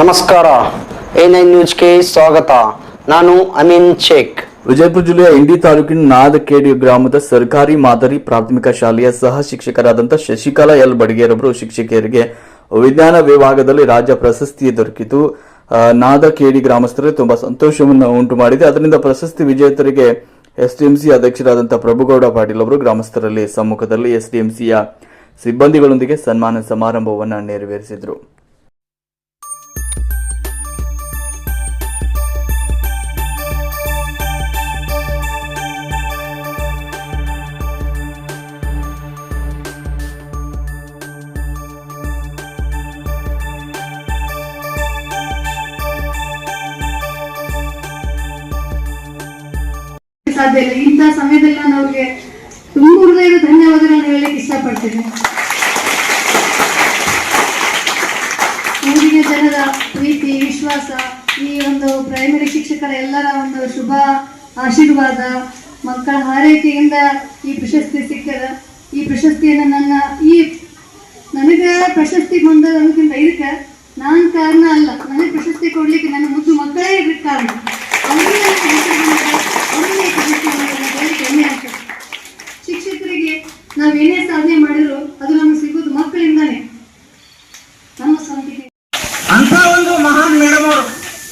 ನಮಸ್ಕಾರ. A nine ನ್ಯೂಸ್ಗೆ ಸ್ವಾಗತ. ನಾನು ಅಮೀನ್ ಶೇಖ್. ವಿಜಯಪುರ ಜಿಲ್ಲೆಯ ಇಂಡಿ ತಾಲೂಕಿನ ನಾದಕೇಡಿ ಗ್ರಾಮದ ಸರ್ಕಾರಿ ಮಾದರಿ ಪ್ರಾಥಮಿಕ ಶಾಲೆಯ ಸಹ ಶಿಕ್ಷಕರಾದಂಥ ಶಶಿಕಲಾ ಎಲ್. ಬಡಗೇರವರು ಶಿಕ್ಷಕಿಯರಿಗೆ ವಿಜ್ಞಾನ ವಿಭಾಗದಲ್ಲಿ ರಾಜ್ಯ ಪ್ರಶಸ್ತಿ ದೊರಕಿತು. ನಾದಕೇಡಿ ಗ್ರಾಮಸ್ಥರಿಗೆ ತುಂಬಾ ಸಂತೋಷವನ್ನು ಉಂಟು ಮಾಡಿದೆ. ಅದರಿಂದ ಪ್ರಶಸ್ತಿ ವಿಜೇತರಿಗೆ ಎಸ್ಡಿಎಂಸಿ ಅಧ್ಯಕ್ಷರಾದಂಥ ಪ್ರಭುಗೌಡ ಪಾಟೀಲ್ ಅವರು ಗ್ರಾಮಸ್ಥರಲ್ಲಿ ಸಮ್ಮುಖದಲ್ಲಿ ಎಸ್ಡಿಎಂಸಿಯ ಸಿಬ್ಬಂದಿಗಳೊಂದಿಗೆ ಸನ್ಮಾನ ಸಮಾರಂಭವನ್ನು ನೆರವೇರಿಸಿದರು. ಸಾಧ್ಯ ಇಲ್ಲ ಇಂಥ ಸಮಯದಲ್ಲಿ ನಾನು ಅವ್ರಿಗೆ ತುಂಬ ಹೃದಯದ ಧನ್ಯವಾದಗಳನ್ನು ಹೇಳಲಿಕ್ಕೆ ಇಷ್ಟಪಡ್ತೇನೆ. ಊರಿನ ಜನರ ಪ್ರೀತಿ, ವಿಶ್ವಾಸ, ಈ ಒಂದು ಪ್ರೈಮರಿ ಶಿಕ್ಷಕರ ಎಲ್ಲರ ಒಂದು ಶುಭ ಆಶೀರ್ವಾದ, ಮಕ್ಕಳ ಹಾರೈಕೆಯಿಂದ ಈ ಪ್ರಶಸ್ತಿ ಸಿಕ್ಕದ. ಈ ಪ್ರಶಸ್ತಿಯನ್ನು ನನ್ನ ಈ ನನಗೆ ಪ್ರಶಸ್ತಿ ಬಂದದಕ್ಕಿಂತ ಇದಕ್ಕೆ ನಾನು ಕಾರಣ ಅಲ್ಲ. ನನಗೆ ಪ್ರಶಸ್ತಿ ಕೊಡ್ಲಿಕ್ಕೆ ನನ್ನ ಮುದ್ದು ಮಕ್ಕಳೇ ಕಾರಣ ಅವರಿಗೆ ನನಗೆ ಹೆಸರು ಬಂದಿದೆ, ಅವರಿಗೆ ಈ ಪ್ರಶಸ್ತಿ ಬಂದಿದೆ ಅಂತ ಹೇಳಿ ಹೆಮ್ಮೆ ಆಗ್ತದೆ ಶಿಕ್ಷಕರಿಗೆ ನಾವು ಏನೇ ಸಾಧನೆ ಮಾಡಿದ್ರು ಅದು ನಮಗೆ ಸಿಗೋದು ಮಕ್ಕಳಿಂದಾನೇ ನಮ್ಮ ಸ್ವಂತಿಕೆ ಅಂತ ಒಂದು ಮಹಾನ್ ಮೇಡಮ್ ಅವರು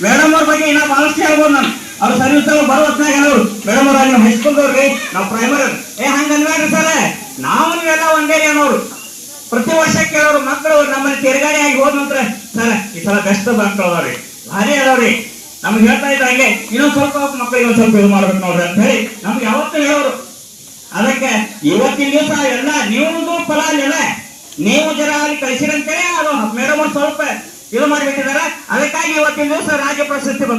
ಮೇಡಮ್ ಅವ್ರ ಬಗ್ಗೆ ಇನ್ನ ಬಹಳಷ್ಟು ಹೇಳ್ಬೋದು ನಾನು. ಅವ್ರು ಸರ್ವಿಸ್ ಅವ್ರು ಬರೋ ಹೊತ್ನಾಗ ಮೇಡಮ್ ಅವ್ರ ನಮ್ಮ ಹೈಸ್ಕೂಲ್ದವ್ರಿ ನಾವು ಪ್ರೈಮರಿ ಏ ಹಂಗ ಅನ್ಬೇಡ್ರಿ ಸರ್ ನಾವು ನೀವೆಲ್ಲ ಒಂದೇ ರೀ ಅನ್ನೋರು. ಪ್ರತಿ ವರ್ಷ ಕೇಳೋರು ಮಕ್ಕಳು ನಮ್ಮಲ್ಲಿ ತಿರುಗಾಡಿ ಆಗಿ ಹೋದ್ ನಂತರ ಸರ್ ಈ ಸಲ ಬೆಸ್ಟ್ ಮಕ್ಕಳು ಅದಾವ್ರಿ. ಭಾರಿ ಅದಾವ್ರಿ. ನಮ್ಗೆ ಹೇಳ್ತಾ ಇದ್ದ ಹಂಗೆ, ಇನ್ನೊಂದ್ ಸ್ವಲ್ಪ ಮಕ್ಕಳಿಗೆ ಒಂದ್ ಸ್ವಲ್ಪ ಇದು ಮಾಡ್ಬೇಕು ನೋಡ್ರಿ ಅಂತ ಹೇಳಿ ನಮ್ಗೆ ಯಾವತ್ತೂ ಹೇಳೋರು. ಅದಕ್ಕೆ ಇವತ್ತಿನ ದಿವಸ ಎಲ್ಲ ನೀವು ಫಲ ಅಲ್ಲ ನೀವು ಜರ ಅಲ್ಲಿ ಕಳಿಸಿರಂತೇಳಿ ಅದು ಮೇಡಮ್ ಸ್ವಲ್ಪ ಇದು ಮಾಡಿಬಿಟ್ಟಿದ್ದಾರೆ ಅದಕ್ಕಾಗಿ ಇವತ್ತಿನ ದಿವಸ ರಾಜ್ಯ ಪ್ರಶಸ್ತಿ ಬಂದ